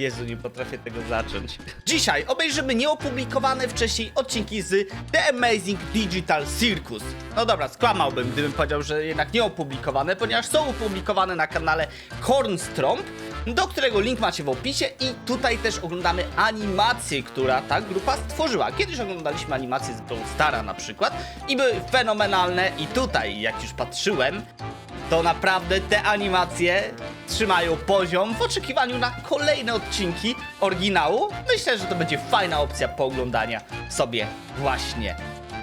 Jezu, nie potrafię tego zacząć. Dzisiaj obejrzymy nieopublikowane wcześniej odcinki z The Amazing Digital Circus. No dobra, skłamałbym, gdybym powiedział, że jednak nieopublikowane, ponieważ są opublikowane na kanale Kornstromp, do którego link macie w opisie i tutaj też oglądamy animację, która ta grupa stworzyła. Kiedyś oglądaliśmy animację z Brawl Stara na przykład i były fenomenalne i tutaj, jak już patrzyłem, to naprawdę te animacje trzymają poziom w oczekiwaniu na kolejne odcinki oryginału. Myślę, że to będzie fajna opcja pooglądania sobie właśnie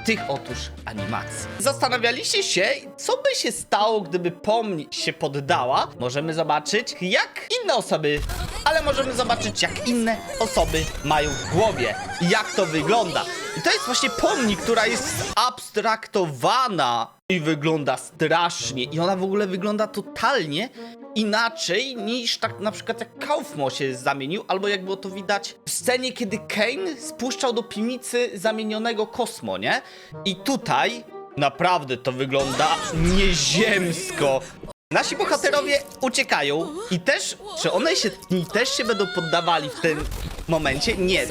tych otóż animacji. Zastanawialiście się, co by się stało, gdyby pomni się poddała? Możemy zobaczyć, jak inne osoby, ale możemy zobaczyć, jak inne osoby mają w głowie jak to wygląda. I to jest właśnie pomni, która jest abstraktowana i wygląda strasznie. I ona w ogóle wygląda totalnie inaczej niż tak na przykład jak Kaufmo się zamienił, albo jak było to widać w scenie, kiedy Kane spuszczał do piwnicy zamienionego Kosmo, nie? I tutaj naprawdę to wygląda nieziemsko. Nasi bohaterowie uciekają i też, czy one się, i też się będą poddawali w tym momencie? Nie.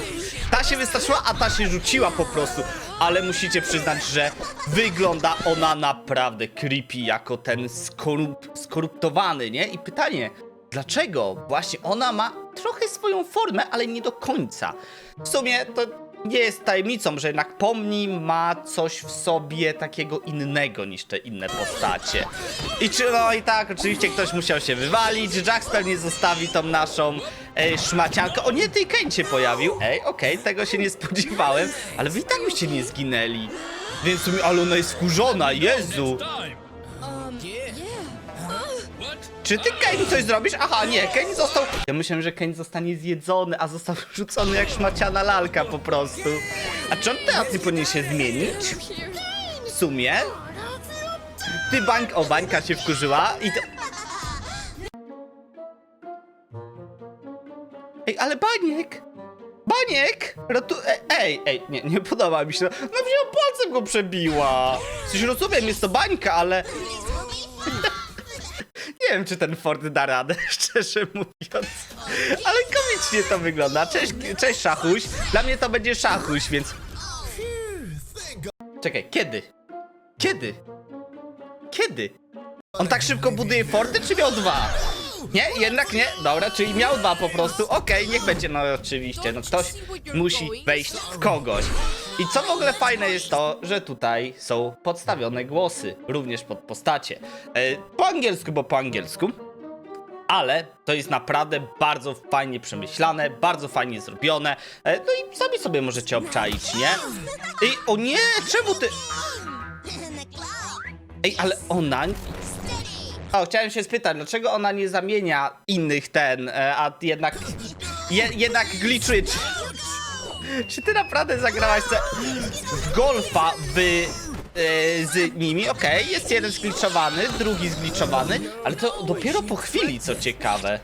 Ta się wystraszyła, a ta się rzuciła po prostu. Ale musicie przyznać, że wygląda ona naprawdę creepy, jako ten skorup, skoruptowany, nie? I pytanie, dlaczego właśnie ona ma trochę swoją formę, ale nie do końca? W sumie to nie jest tajemnicą, że jednak Pomni ma coś w sobie takiego innego niż te inne postacie. I czy no i tak, oczywiście ktoś musiał się wywalić, Jax pewnie zostawi tą naszą e, szmaciankę. O nie, tej Kane się pojawił. Ej, okej, tego się nie spodziewałem, ale wy i tak byście nie zginęli. Więc w sumie, ale ona jest skurzona, Jezu. Czy ty Kane coś zrobisz? Aha, nie, Kane został... Ja myślałem, że Kane zostanie zjedzony, a został rzucony jak szmaciana lalka po prostu. A czy on teraz nie powinien się zmienić? W sumie? Ty bańk... O, bańka się wkurzyła i to... Ej, ale baniek! Baniek! Ratu... e- Ej, ej, nie, nie podoba mi się. No wziął palcem go przebiła. Coś rozumiem, jest to bańka, ale... Nie wiem, czy ten Ford da radę, szczerze mówiąc. Ale komicznie to wygląda. Cześć, cześć Szachuś. Dla mnie to będzie Szachuś, więc... Czekaj, kiedy? Kiedy? Kiedy? On tak szybko buduje forty, czy miał dwa? Nie, jednak nie. Dobra, czyli miał dwa po prostu. Okej, niech będzie. No oczywiście, no ktoś musi wejść w kogoś. I co w ogóle fajne jest to, że tutaj są podstawione głosy, również pod postacie. E, po angielsku, bo po angielsku. Ale to jest naprawdę bardzo fajnie przemyślane, bardzo fajnie zrobione. E, no i sami sobie możecie obczaić, nie? I o nie, czemu ty... Ej, ale ona... O, chciałem się spytać, dlaczego ona nie zamienia innych ten, e, a jednak... Je, jednak glitchuje. Czy, ty naprawdę zagrałaś se w golfa w, e, z nimi? Okej, jest jeden zgliczowany, drugi zgliczowany, ale to dopiero po chwili, co ciekawe.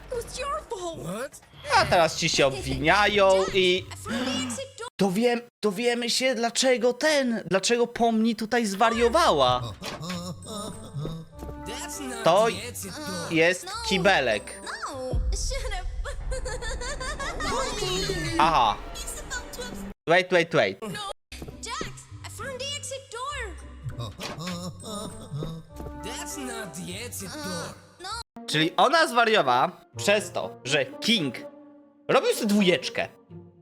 A teraz ci się obwiniają i... Dowiem, dowiemy się, dlaczego ten, dlaczego Pomni tutaj zwariowała. To jest kibelek. No. Aha. Wait, wait, wait. Jax, I found the exit door. That's not the exit door. Czyli ona zwariowała przez to, że King robił sobie dwójeczkę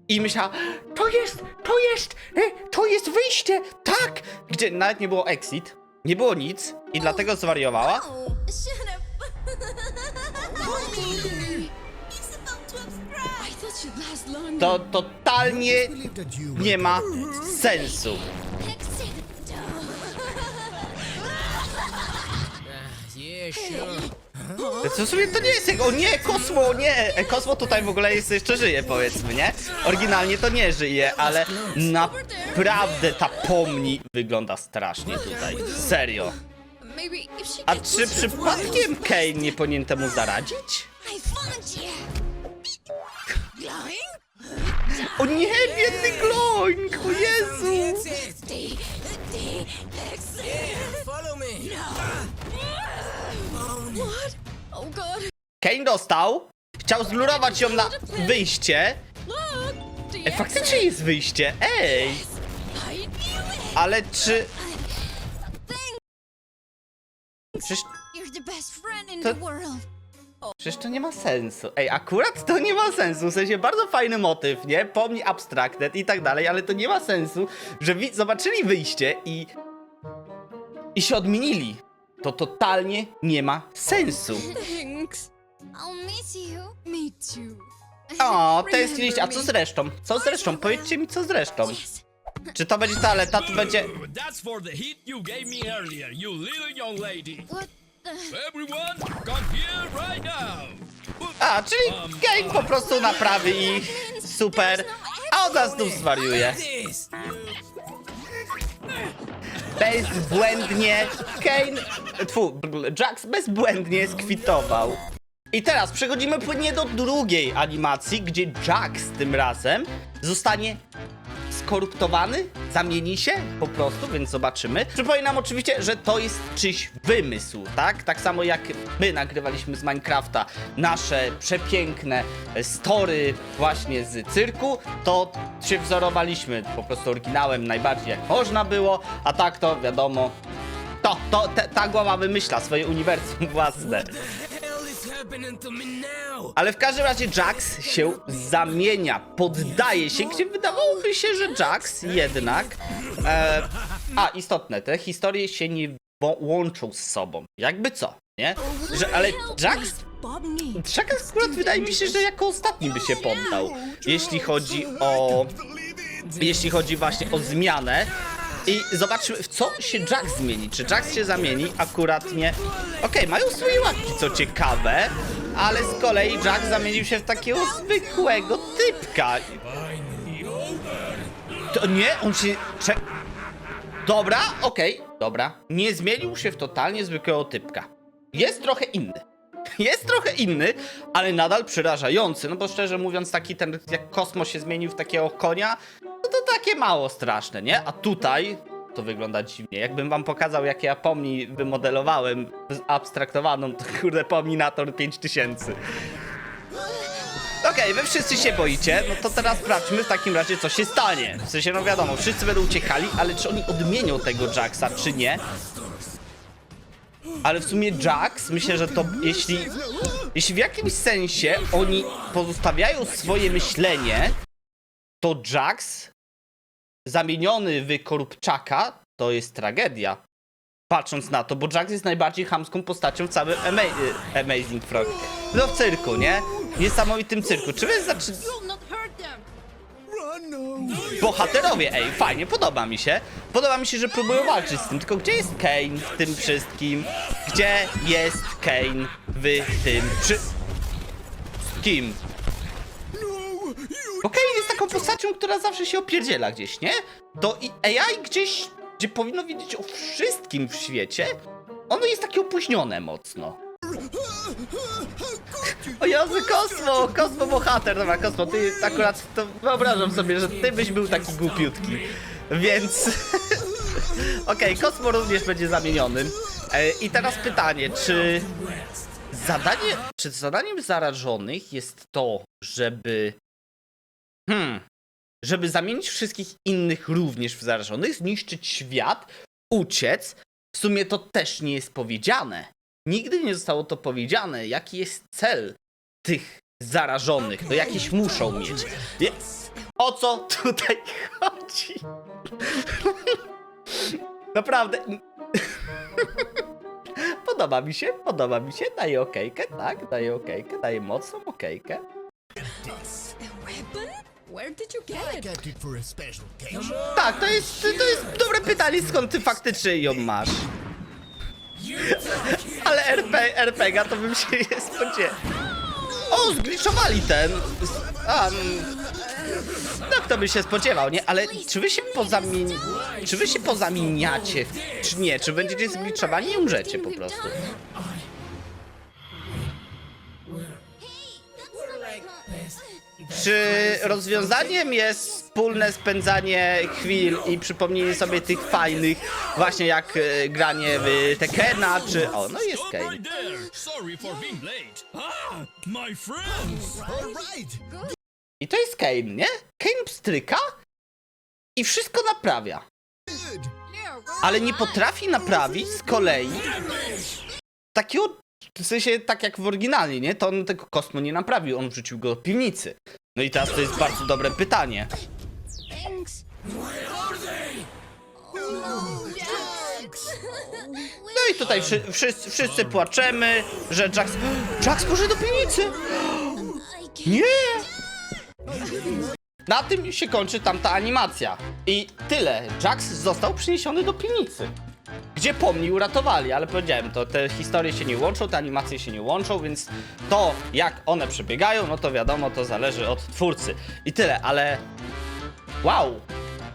i myślała, to jest, to jest, e, to jest wyjście, tak! Gdzie nawet nie było exit, nie było nic i dlatego zwariowała. No, shut up. To totalnie nie ma sensu. Co sobie to nie jest jak... O nie, Kosmo, nie! Kosmo tutaj w ogóle jest, jeszcze żyje, powiedzmy, nie? Oryginalnie to nie żyje, ale naprawdę ta pomni wygląda strasznie tutaj. Serio. A czy przypadkiem Kane nie powinien temu zaradzić? O nie, biedny Gloink! O Jezu! Kane dostał. Chciał zlurować ją na wyjście. Ej, faktycznie jest wyjście, ej! Ale czy... Przecież, To-. Przecież to nie ma sensu. Ej, akurat to nie ma sensu. W sensie bardzo fajny motyw, nie? Pomni abstraktet i tak dalej, ale to nie ma sensu, że wi- zobaczyli wyjście i... I się odmienili. To totalnie nie ma sensu. Thanks. I'll miss you. Me too. O, tęskniliście. A co z resztą? Co z resztą? Powiedzcie mi, co z resztą. Yes. Czy to będzie toaleta, to będzie... That's for the hit you gave me earlier, you little young lady. What? Everyone, come here right now. A, czyli Kane po prostu naprawi ich. Super. A od nas znów zwariuje. Bezbłędnie Kane... Tfu, Jax bezbłędnie skwitował. I teraz przechodzimy płynnie do drugiej animacji, gdzie Jax tym razem zostanie skoruptowany, zamieni się po prostu, więc zobaczymy. Przypominam oczywiście, że to jest czyjś wymysł, tak? Tak samo jak my nagrywaliśmy z Minecrafta nasze przepiękne story właśnie z cyrku, to się wzorowaliśmy po prostu oryginałem najbardziej jak można było, a tak to wiadomo, to, to te, ta głowa wymyśla swoje uniwersum własne. Ale w każdym razie Jax się zamienia, poddaje się, gdzie wydawałoby się, że Jax jednak. E, a, istotne, te historie się nie łączą z sobą. Jakby co, nie? Że, ale Jax. Jax akurat wydaje mi się, że jako ostatni by się poddał. Jeśli chodzi o. Jeśli chodzi właśnie o zmianę. I zobaczmy, w co się Jax zmieni. Czy Jax się zamieni? Akurat nie. Okej, mają swoje łapki, co ciekawe, ale z kolei Jax zamienił się w takiego zwykłego typka. To nie, on się. Dobra, okej, dobra. Nie zmienił się w totalnie zwykłego typka. Jest trochę inny. Jest trochę inny, ale nadal przerażający. No bo szczerze mówiąc, taki ten, jak Kosmo się zmienił w takiego konia, no to takie mało straszne, nie? A tutaj to wygląda dziwnie. Jakbym wam pokazał, jakie ja pomni wymodelowałem, abstraktowaną, to kurde Pomninator 5000. Okej, wy wszyscy się boicie, no to teraz sprawdźmy w takim razie, co się stanie. W sensie, no wiadomo, wszyscy będą uciekali, ale czy oni odmienią tego Jacksa, czy nie? Ale w sumie Jax, myślę, że to jeśli... Jeśli w jakimś sensie oni pozostawiają swoje myślenie, to Jax zamieniony w Korupczaka to jest tragedia. Patrząc na to, bo Jax jest najbardziej chamską postacią w całym Ama y, Amazing Frog. No w cyrku, nie? Niesamowitym cyrku. Czy wy them. Bohaterowie, ej, fajnie, podoba mi się. Podoba mi się, że próbują walczyć z tym, tylko gdzie jest Kane w tym wszystkim? Gdzie jest Kane w tym przy... Kim? Kane jest taką postacią, która zawsze się opierdziela gdzieś, nie? To i AI gdzieś, gdzie powinno wiedzieć o wszystkim w świecie, ono jest takie opóźnione mocno. O Jezu, Kosmo! Kosmo bohater! Dobra, Kosmo, ty akurat to wyobrażam sobie, że ty byś był taki głupiutki. Więc... Okej, Kosmo również będzie zamienionym. E, I teraz pytanie, czy... Zadanie... Czy zadaniem zarażonych jest to, żeby... Hmm... Żeby zamienić wszystkich innych również w zarażonych, zniszczyć świat, uciec? W sumie to też nie jest powiedziane. Nigdy nie zostało to powiedziane, jaki jest cel tych zarażonych. To jakieś muszą mieć. O co tutaj chodzi? Naprawdę. Podoba mi się, podoba mi się. Daję okejkę, tak, daję okejkę, daję mocną okejkę. Where did you get it? for a special occasion. Tak, to jest, to jest dobre pytanie, skąd ty faktycznie ją masz. Ale RP, RPGa to bym się nie spodziewał. O, zgliczowali ten. A, mm, no kto by się spodziewał, nie? Ale czy wy się pozamieni... Czy wy się pozamieniacie? Czy nie? Czy będziecie zgliczowani i umrzecie po prostu? Czy rozwiązaniem jest wspólne spędzanie chwil i przypomnienie sobie tych fajnych, właśnie jak e, granie w Tekena, czy... O, no jest Kane. I to jest Kane, nie? Kane pstryka i wszystko naprawia. Ale nie potrafi naprawić z kolei takiego, w sensie tak jak w oryginalnie, nie? To on tego kosmo nie naprawił, on wrzucił go do piwnicy. No i teraz to jest bardzo dobre pytanie. Thanks. No i tutaj wszy, wszyscy, wszyscy płaczemy, że Jax... Jax poszedł do piwnicy! Nie! Na tym się kończy tamta animacja. I tyle. Jax został przyniesiony do piwnicy. Gdzie pomni uratowali, ale powiedziałem, to te historie się nie łączą, te animacje się nie łączą, więc to jak one przebiegają, no to wiadomo, to zależy od twórcy. I tyle, ale wow,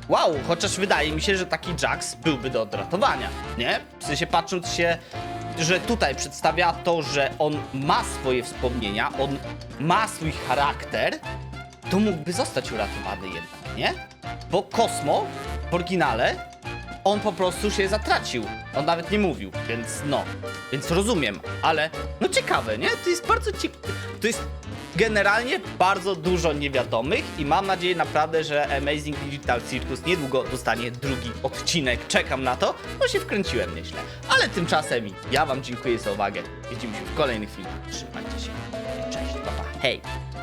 wow, chociaż wydaje mi się, że taki Jax byłby do odratowania, nie? W sensie patrząc się, że tutaj przedstawia to, że on ma swoje wspomnienia, on ma swój charakter, to mógłby zostać uratowany jednak, nie? Bo Kosmo w oryginale on po prostu się zatracił. On nawet nie mówił, więc no. Więc rozumiem, ale no ciekawe, nie? To jest bardzo ciekawe. To jest generalnie bardzo dużo niewiadomych i mam nadzieję naprawdę, że Amazing Digital Circus niedługo dostanie drugi odcinek. Czekam na to, bo się wkręciłem nieźle. Ale tymczasem ja wam dziękuję za uwagę. Widzimy się w kolejnych filmach. Trzymajcie się. Cześć, papa. Hej!